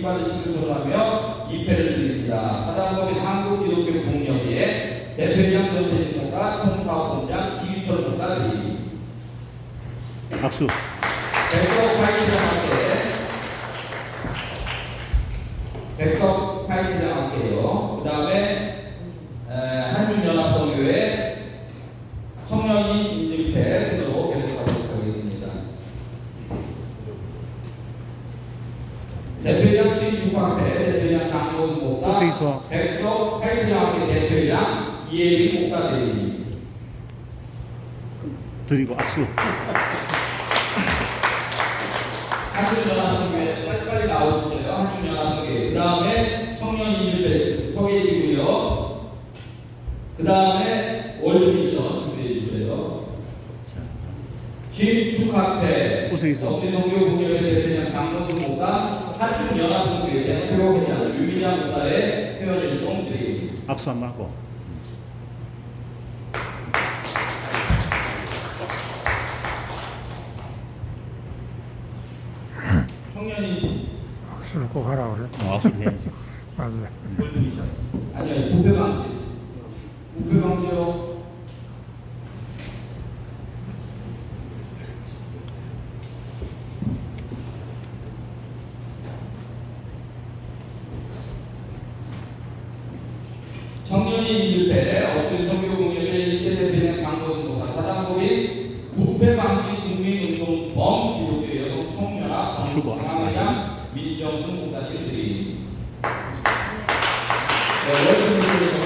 기반을 지속적으로하며 입회를 드립니다. 사단법인 한국기독교 공력의 대표장 전대신공과 총사업본장 기유철 총사님 박수 백석 파이트장학회 백석 파이트장학회요. 그 다음에 대표이장 신주학회 대표이장 강호준 목사 백석 함께 대표이장 이혜리 목사들이 드리고 악수. 한국연합성교회 빨리빨리 나오세요. 한국연합성교회. 그 다음에 청년인들배 서 계시고요. 그 다음에 월드미션 준비해 주세요. 김축학회 호세이수. 억대성교 국회의회 대표장 강건수 목사 한국연합성교회 대표 회장 유민양 목사의 회원일동 드리겠습니다. 악수 한번 하고. 청년인 술을 꼭 하라 그래. 어, 악수를 해야지. 맞아. 월드미션 아니요 부패방지 부패방지요 청년이 일대 어떤 성교공연의 일대대표는 강도동과 사장소리 부패방지 국민운동 범 기독교 여성 청년화 주고 강의장 민정순 목사님들이 월드미션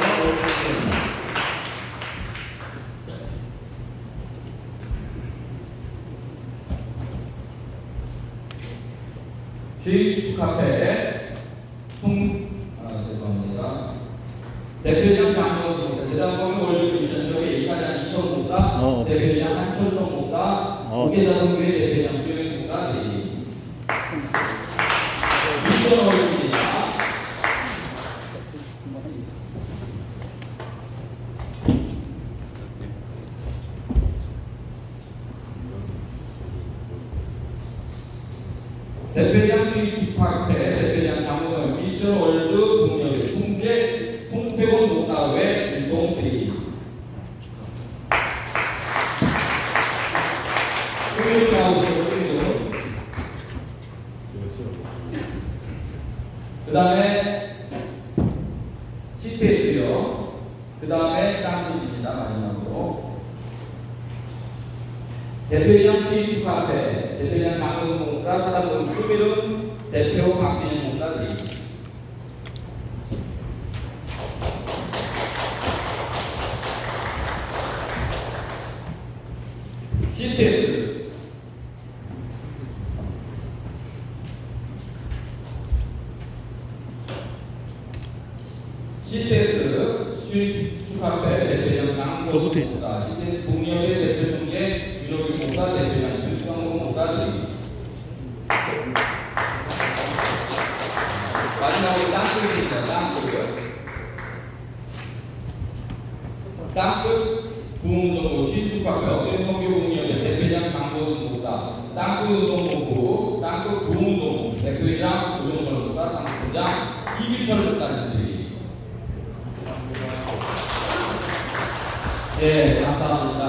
주입축카페 총, 아, 죄송합니다. 대표장 장로입니다. 재단법인 월드미션 쪽에 이사장 이성 목사, 어. 대표장 한철성 목사, 어, 우계자성교회 대표장 주영 목사들이 미션 월드입니다. 대표장 주입축카페 사회 나오세요, 소유를. 그 다음에 CTS요. 그 다음에 땅끝입니다. 마지막으로. 대표이장 지휘 카페, 대표이장 강동수 목사, 사단본 수미름, 대표 박진영 목사 CTS 주축카페 대표장 더 붙어 있어. 목사, CTS 동료회 대표 중에 윤호기 목사 대표장 김수광 목사들이 마지막으로 땅굴입니다. 땅굴. 땅끝 부흥운동부 신축학회 어린성교공연회 대표장 강도훈 목사 땅끝 운동본부 땅끝 부흥운동부 대표이장 조정철 목사 상부장 이기철 목사님들이 예 감사합니다 다 됐죠? 예